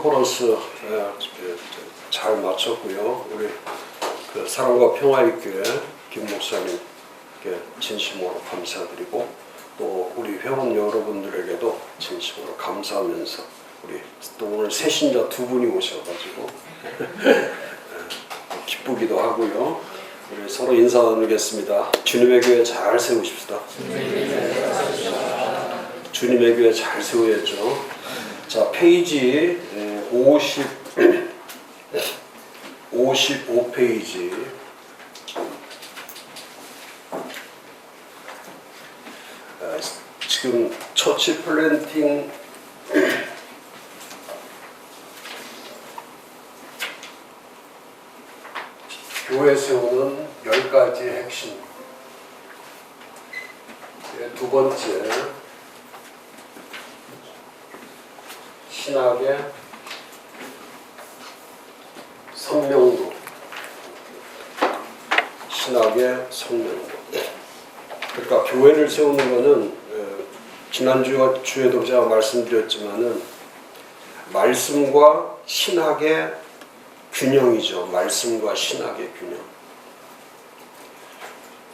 컨퍼런스 예, 예, 잘 마쳤고요. 우리 그 사랑과 평화의 교회 김 목사님께 진심으로 감사드리고 또 우리 회원 여러분들에게도 진심으로 감사하면서 우리 또 오늘 새신자 두 분이 오셔가지고 예, 기쁘기도 하고요. 우리 서로 인사 나누겠습니다. 주님의 교회 잘 세우십시다. 주님의 교회 잘 세워야죠. 자 페이지 50 55페이지. 지금 처치 플랜팅 교회 세우는 열 가지 핵심. 네, 두 번째 신학의 성명도 신학의 성명도 그러니까 교회를 세우는 것은 어, 지난주 주에도 제가 말씀드렸지만은 말씀과 신학의 균형이죠. 말씀과 신학의 균형.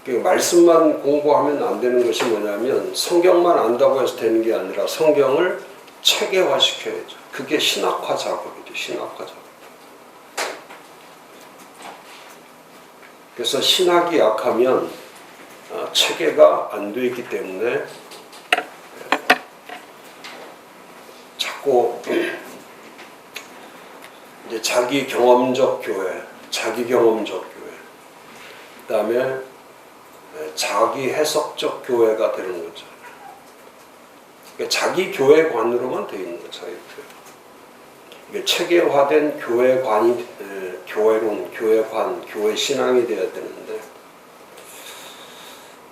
그 말씀만 공부하면 안 되는 것이 뭐냐면 성경만 안다고 해서 되는 게 아니라 성경을 체계화시켜야죠. 그게 신학화 작업이죠. 신학화 작업. 그래서 신학이 약하면 어, 체계가 안돼 있기 때문에 자꾸 이제 자기 경험적 교회, 자기 경험적 교회, 그 다음에 자기 해석적 교회가 되는 거죠. 그러니까 자기 교회관으로만 돼 있는 거죠. 체계화된 교회관이 에, 교회론, 교회관, 교회 신앙이 되어야 되는데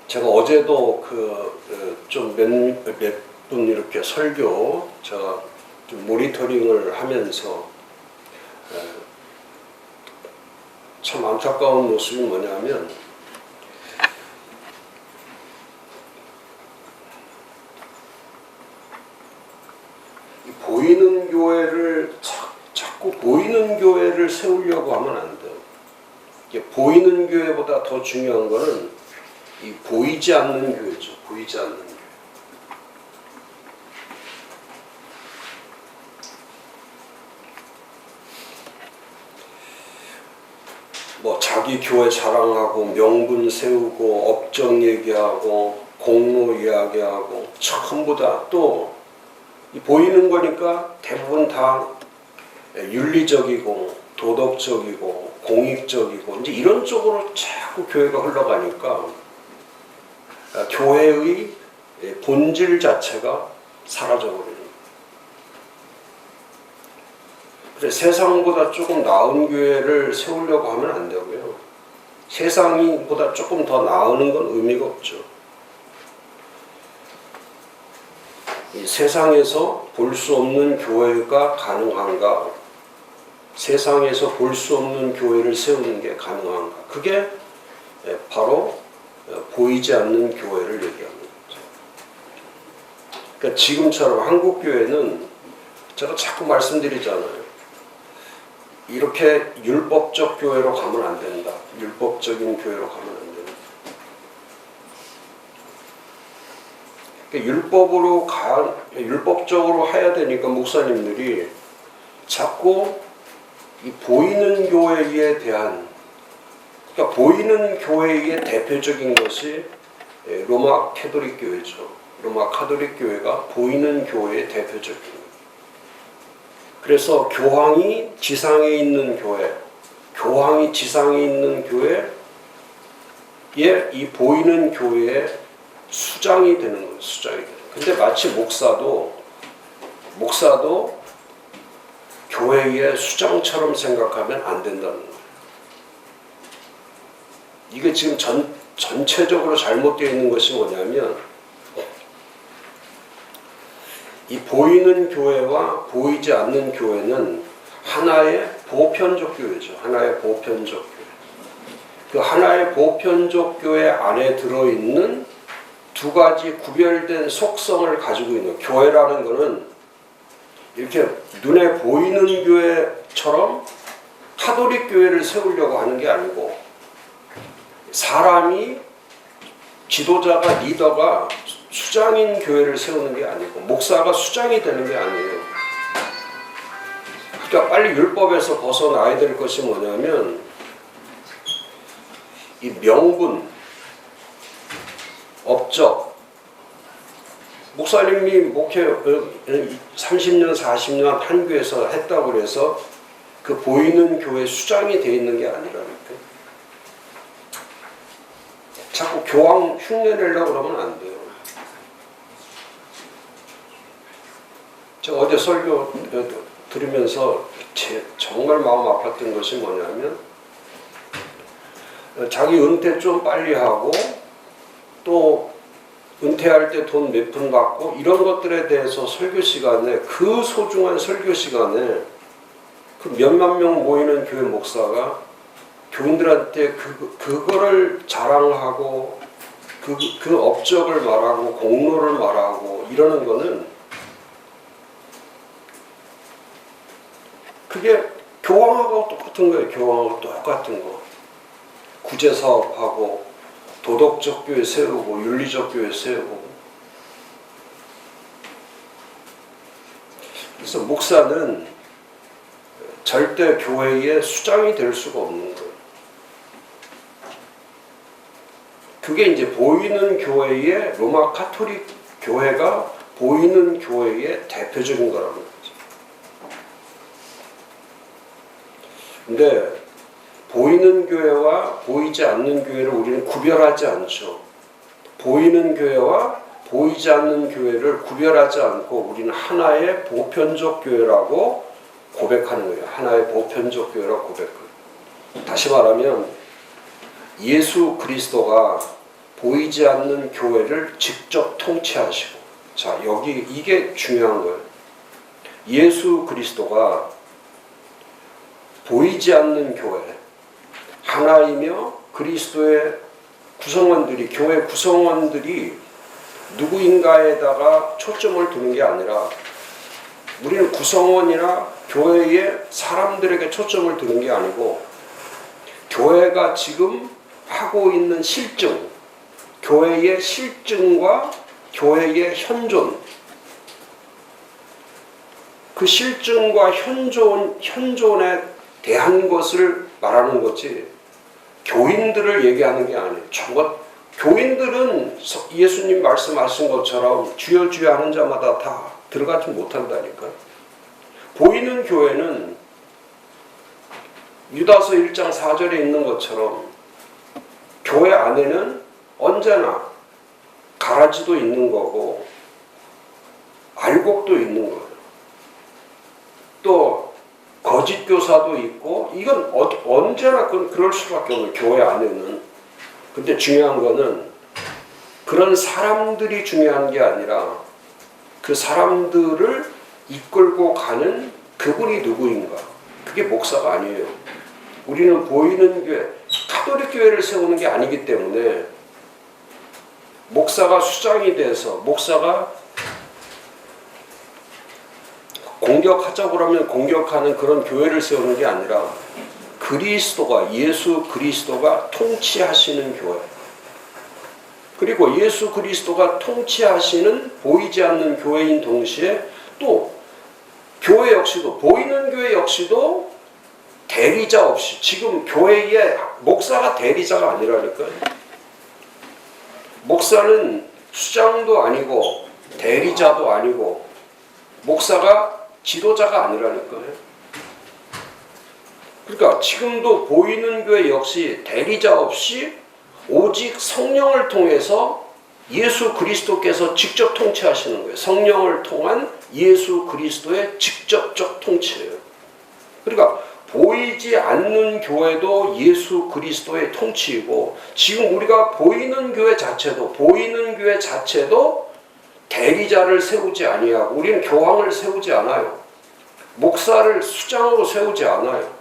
제가 어제도 그 좀몇몇분 이렇게 설교 제가 좀 모니터링을 하면서 에, 참 안타까운 모습이 뭐냐면 보이는 교회를 자, 자꾸 보이는 교회를 세우려고 하면 안 돼요. 보이는 교회보다 더 중요한 거는 이 보이지 않는 교회죠. 보이지 않는 교회. 뭐 자기 교회 자랑하고 명분 세우고 업적 얘기하고 공로 이야기하고 전부 다 또 보이는 거니까 대부분 다 윤리적이고 도덕적이고 공익적이고 이제 이런 쪽으로 자꾸 교회가 흘러가니까 교회의 본질 자체가 사라져버리는. 그래 세상보다 조금 나은 교회를 세우려고 하면 안 되고요. 세상이보다 조금 더 나으는 건 의미가 없죠. 이 세상에서 볼 수 없는 교회가 가능한가? 세상에서 볼 수 없는 교회를 세우는 게 가능한가? 그게 바로 보이지 않는 교회를 거죠. 그러니까 지금처럼 한국 교회는 제가 자꾸 말씀드리잖아요. 이렇게 율법적 교회로 가면 안 된다. 율법적인 교회로 가면 안 된다. 율법으로 가 율법적으로 해야 되니까 목사님들이 자꾸 이 보이는 교회에 대한 그러니까 보이는 교회의 대표적인 것이 로마 캐톨릭 교회죠. 로마 카톨릭 교회가 보이는 교회의 대표적인 그래서 교황이 지상에 있는 교회, 교황이 지상에 있는 교회에 이 보이는 교회의 수장이 되는 거예요. 수장이 되는. 근데 마치 목사도 목사도 교회의 수장처럼 생각하면 안 된다는 거예요. 이게 지금 전 전체적으로 잘못되어 있는 것이 뭐냐면 이 보이는 교회와 보이지 않는 교회는 하나의 보편적 교회죠. 하나의 보편적 교회. 그 하나의 보편적 교회 안에 들어있는 두 가지 구별된 속성을 가지고 있는 교회라는 것은 이렇게 눈에 보이는 교회처럼 카톨릭 교회를 세우려고 하는 게 아니고 사람이 지도자가 리더가 수장인 교회를 세우는 게 아니고 목사가 수장이 되는 게 아니에요. 그러니까 빨리 율법에서 벗어나야 될 것이 뭐냐면 이 명분, 업적, 목사님이 목회 30년, 40년 한 교회에서 했다고 그래서 그 보이는 교회 수장이 돼 있는 게 아니라니까. 자꾸 교황 흉내 내려고 그러면 안 돼요. 저 어제 설교 들으면서 제 정말 마음 아팠던 것이 뭐냐면 자기 은퇴 좀 빨리 하고 또 은퇴할 때 돈 몇 푼 받고 이런 것들에 대해서 설교 시간에 그 소중한 설교 시간에 그 몇만 명 모이는 교회 목사가 교인들한테 그, 그거를 자랑하고 그, 그 업적을 말하고 공로를 말하고 이러는 거는 그게 교황하고 똑같은 거예요. 교황하고 똑같은 거. 구제 사업하고 도덕적 교회 세우고 윤리적 교회 세우고 그래서 목사는 절대 교회의 수장이 될 수가 없는 거예요. 그게 이제 보이는 교회의 로마 카톨릭 교회가 보이는 교회의 대표적인 거라는 거죠. 근데 보이는 교회와 보이지 않는 교회를 우리는 구별하지 않죠. 보이는 교회와 보이지 않는 교회를 구별하지 않고 우리는 하나의 보편적 교회라고 고백하는 거예요. 하나의 보편적 교회라고 고백해요. 다시 말하면 예수 그리스도가 보이지 않는 교회를 직접 통치하시고 자 여기 이게 중요한 거예요. 예수 그리스도가 보이지 않는 교회 하나이며 그리스도의 구성원들이 교회 구성원들이 누구인가에다가 초점을 두는 게 아니라 우리는 구성원이나 교회의 사람들에게 초점을 두는 게 아니고 교회가 지금 하고 있는 실증, 교회의 실증과 교회의 현존, 그 실증과 현존, 현존에 대한 것을 말하는 거지 교인들을 얘기하는 게 아니에요. 저것 교인들은 예수님 말씀하신 것처럼 주여 주여 하는 자마다 다 들어가지 못한다니까. 보이는 교회는 유다서 1장 4절에 있는 것처럼 교회 안에는 언제나 가라지도 있는 거고 알곡도 있는 거예요. 또 거짓 교사도 있고 이건 어, 언제나 그, 그럴 수밖에 없는 교회 안에는. 근데 중요한 거는 그런 사람들이 중요한 게 아니라 그 사람들을 이끌고 가는 그분이 누구인가. 그게 목사가 아니에요. 우리는 보이는 교회 카톨릭 교회를 세우는 게 아니기 때문에 목사가 수장이 돼서 목사가 공격하자고 그러면 공격하는 그런 교회를 세우는 게 아니라 그리스도가 예수 그리스도가 통치하시는 교회 그리고 예수 그리스도가 통치하시는 보이지 않는 교회인 동시에 또 교회 역시도 보이는 교회 역시도 대리자 없이 지금 교회의 목사가 대리자가 아니라니까요. 목사는 수장도 아니고 대리자도 아니고 목사가 지도자가 아니라니까요. 그러니까 지금도 보이는 교회 역시 대리자 없이 오직 성령을 통해서 예수 그리스도께서 직접 통치하시는 거예요. 성령을 통한 예수 그리스도의 직접적 통치예요. 그러니까 보이지 않는 교회도 예수 그리스도의 통치이고 지금 우리가 보이는 교회 자체도 보이는 교회 자체도 대리자를 세우지 아니하고 우리는 교황을 세우지 않아요. 목사를 수장으로 세우지 않아요.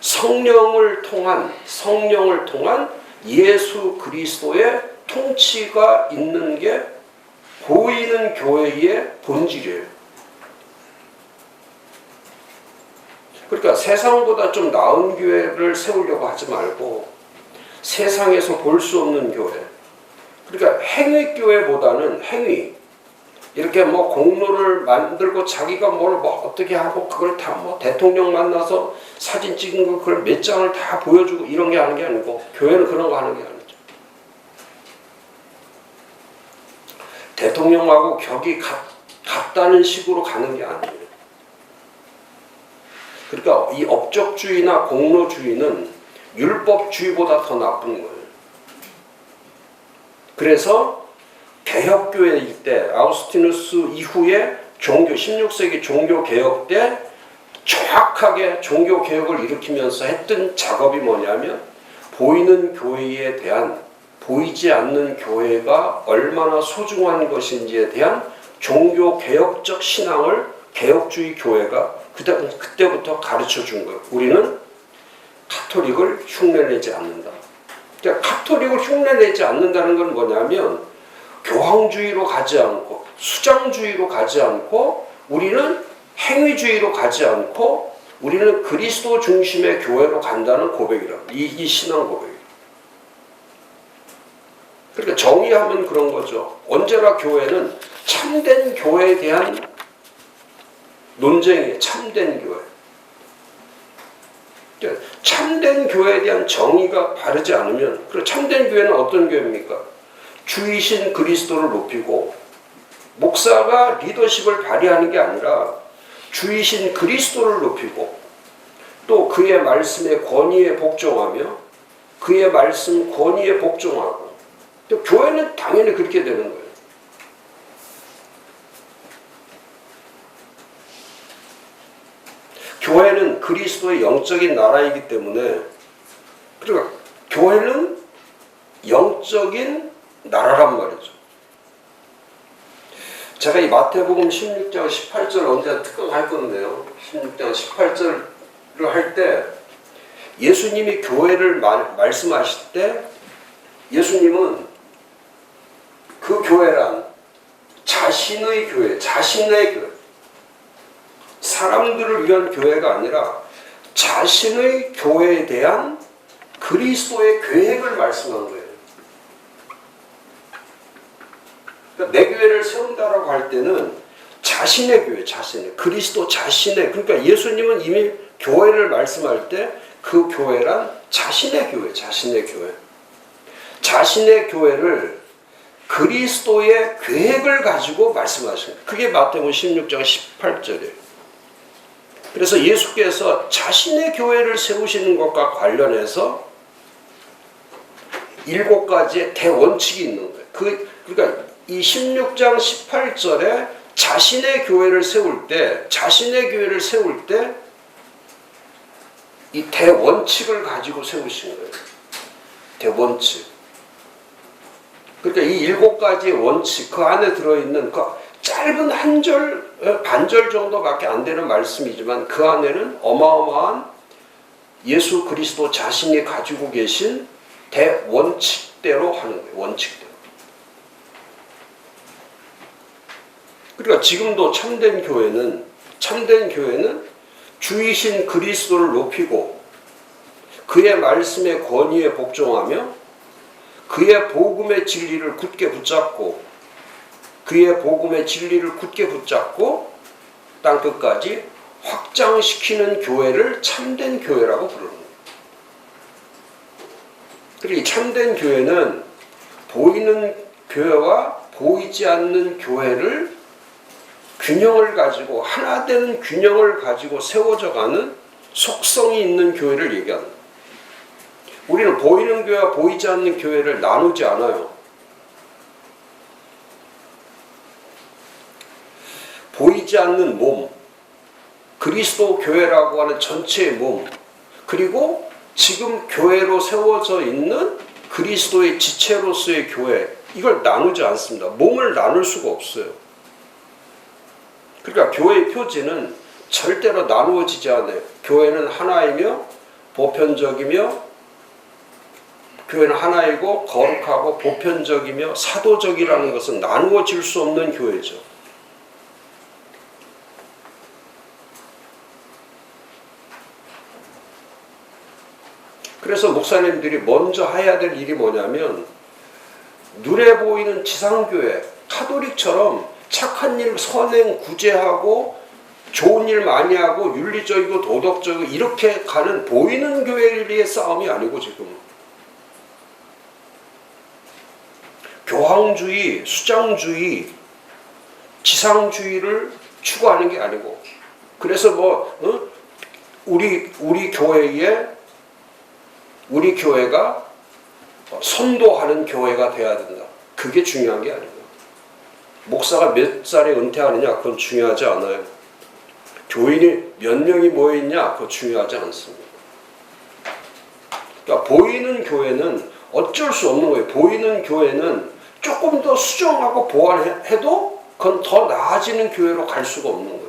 성령을 통한 성령을 통한 예수 그리스도의 통치가 있는 게 보이는 교회의 본질이에요. 그러니까 세상보다 좀 나은 교회를 세우려고 하지 말고 세상에서 볼 수 없는 교회. 그러니까 행위 교회보다는 행위. 이렇게 뭐 공로를 만들고 자기가 뭘 뭐 어떻게 하고 그걸 다 뭐 대통령 만나서 사진 찍은 거 그걸 몇 장을 다 보여주고 이런 게 하는 게 아니고 교회는 그런 거 하는 게 아니죠. 대통령하고 격이 같, 같다는 식으로 가는 게 아니에요. 그러니까 이 업적주의나 공로주의는 율법주의보다 더 나쁜 거예요. 그래서 개혁교회일 때 아우스티누스 이후에 종교 16세기 종교 개혁 때 정확하게 종교 개혁을 일으키면서 했던 작업이 뭐냐면 보이는 교회에 대한 보이지 않는 교회가 얼마나 소중한 것인지에 대한 종교 개혁적 신앙을 개혁주의 교회가 그때, 그때부터 가르쳐 준 거예요. 우리는 카톨릭을 흉내내지 않는다. 그러니까 카톨릭을 흉내내지 않는다는 건 뭐냐면 교황주의로 가지 않고 수장주의로 가지 않고 우리는 행위주의로 가지 않고 우리는 그리스도 중심의 교회로 간다는 고백이라. 이, 이 신앙 고백. 그러니까 정의하면 그런 거죠. 언제나 교회는 참된 교회에 대한 논쟁이 참된 교회. 참된 교회에 대한 정의가 바르지 않으면 그 참된 교회는 어떤 교회입니까? 주이신 그리스도를 높이고 목사가 리더십을 발휘하는 게 아니라 주이신 그리스도를 높이고 또 그의 말씀의 권위에 복종하며 그의 말씀 권위에 복종하고 또 교회는 당연히 그렇게 되는 거예요. 교회는 그리스도의 영적인 나라이기 때문에 그러니까 교회는 영적인 나라란 말이죠. 제가 이 마태복음 16장 18절 언제 특강할 건데요. 16장 18절을 할 때 예수님이 교회를 말, 말씀하실 때 예수님은 그 교회란 자신의 교회, 자신의 교회, 사람들을 위한 교회가 아니라 자신의 교회에 대한 그리스도의 계획을 말씀한 거예요. 그러니까 내 교회를 세운다라고 할 때는 자신의 교회, 자신의 그리스도 자신의 그러니까 예수님은 이미 교회를 말씀할 때 그 교회란 자신의 교회, 자신의 교회, 자신의 교회를 그리스도의 계획을 가지고 말씀하신 거예요. 그게 마태복음 16장 18절이에요. 그래서 예수께서 자신의 교회를 세우시는 것과 관련해서 일곱 가지의 대원칙이 있는 거예요. 그, 그러니까 이 16장 18절에 자신의 교회를 세울 때, 자신의 교회를 세울 때, 이 대원칙을 가지고 세우신 거예요. 대원칙. 그러니까 이 일곱 가지의 원칙, 그 안에 들어있는 그 짧은 한 절, 어, 반절 정도밖에 안 되는 말씀이지만 그 안에는 어마어마한 예수 그리스도 자신이 가지고 계신 대원칙대로 하는 거예요. 원칙대로. 그러니까 지금도 참된 교회는 참된 교회는 주이신 그리스도를 높이고 그의 말씀의 권위에 복종하며 그의 복음의 진리를 굳게 붙잡고 그의 복음의 진리를 굳게 붙잡고 땅 끝까지 확장시키는 교회를 참된 교회라고 부르는 거예요. 그리고 이 참된 교회는 보이는 교회와 보이지 않는 교회를 균형을 가지고 하나 되는 균형을 가지고 세워져 가는 속성이 있는 교회를 얘기합니다. 우리는 보이는 교회와 보이지 않는 교회를 나누지 않아요. 보이지 않는 몸, 그리스도 교회라고 하는 전체의 몸, 그리고 지금 교회로 세워져 있는 그리스도의 지체로서의 교회, 이걸 나누지 않습니다. 몸을 나눌 수가 없어요. 그러니까 교회의 표지는 절대로 나누어지지 않아요. 교회는 하나이며 보편적이며 교회는 하나이고 거룩하고 보편적이며 사도적이라는 것은 나누어질 수 없는 교회죠. 그래서 목사님들이 먼저 해야 될 일이 뭐냐면 눈에 보이는 지상교회 카톨릭처럼 착한 일 선행 구제하고 좋은 일 많이 하고 윤리적이고 도덕적이고 이렇게 가는 보이는 교회의 싸움이 아니고 지금 교황주의, 수장주의, 지상주의를 추구하는 게 아니고 그래서 뭐 어? 우리 우리 교회에 우리 교회가 선도하는 교회가 돼야 된다. 그게 중요한 게 아니고 목사가 몇 살에 은퇴하느냐 그건 중요하지 않아요. 교인이 몇 명이 모여 있냐 그거 중요하지 않습니다. 그러니까 보이는 교회는 어쩔 수 없는 거예요. 보이는 교회는 조금 더 수정하고 보완해도 그건 더 나아지는 교회로 갈 수가 없는 거예요.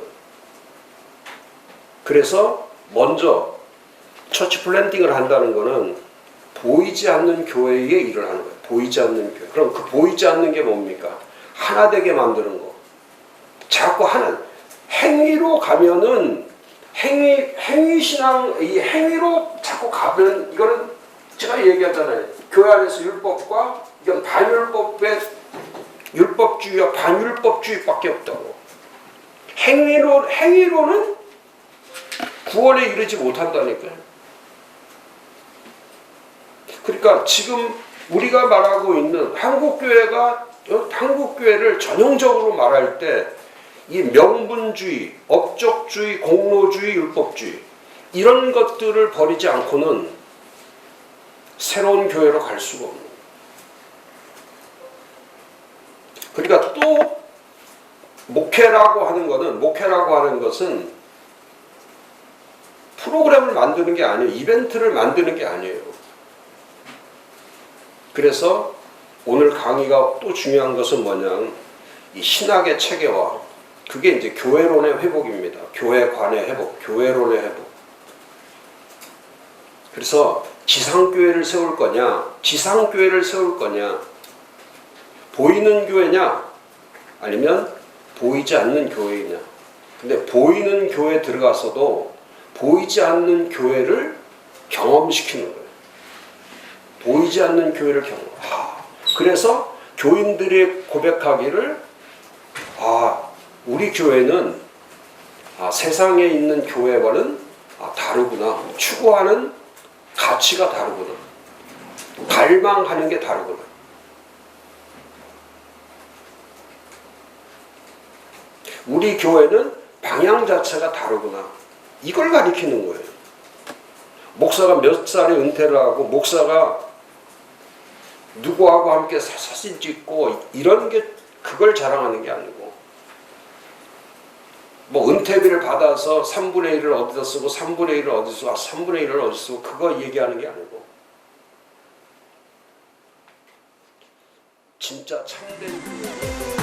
그래서 먼저 처치 플랜팅을 한다는 거는 보이지 않는 교회의 일을 하는 거예요. 보이지 않는 교회. 그럼 그 보이지 않는 게 뭡니까? 하나 되게 만드는 거. 자꾸 하는 행위로 가면은 행위 행위 신앙 이 행위로 자꾸 가면 이거는 제가 얘기하잖아요. 교회 안에서 율법과 이건 반율법의 율법주의와 반율법주의밖에 없다고. 행위로 행위로는 구원에 이르지 못한다니까요. 그러니까 지금 우리가 말하고 있는 한국 교회가 어, 한국 교회를 전형적으로 말할 때 이 명분주의, 업적주의, 공로주의, 율법주의 이런 것들을 버리지 않고는 새로운 교회로 갈 수가 없는. 그러니까 또 목회라고 하는 것은 목회라고 하는 것은 프로그램을 만드는 게 아니에요. 이벤트를 만드는 게 아니에요. 그래서 오늘 강의가 또 중요한 것은 뭐냐? 이 신학의 체계화. 그게 이제 교회론의 회복입니다. 교회관의 회복, 교회론의 회복. 그래서 지상교회를 세울 거냐, 지상교회를 세울 거냐, 보이는 교회냐, 아니면 보이지 않는 교회이냐. 근데 보이는 교회 들어가서도 보이지 않는 교회를 경험시키는 거예요. 보이지 않는 교회를 경험. 하, 그래서 교인들이 고백하기를 아 우리 교회는 아, 세상에 있는 교회와는 아, 다르구나. 추구하는 가치가 다르구나. 갈망하는 게 다르구나. 우리 교회는 방향 자체가 다르구나. 이걸 가리키는 거예요. 목사가 몇 살에 은퇴를 하고 목사가 누구하고 함께 사- 사진 찍고 이런 게 그걸 자랑하는 게 아니고 뭐 은퇴비를 받아서 3분의 1을 어디다 쓰고 3분의 1을 어디 쓰고 3분의 1을 어디 쓰고 그거 얘기하는 게 아니고 진짜 참된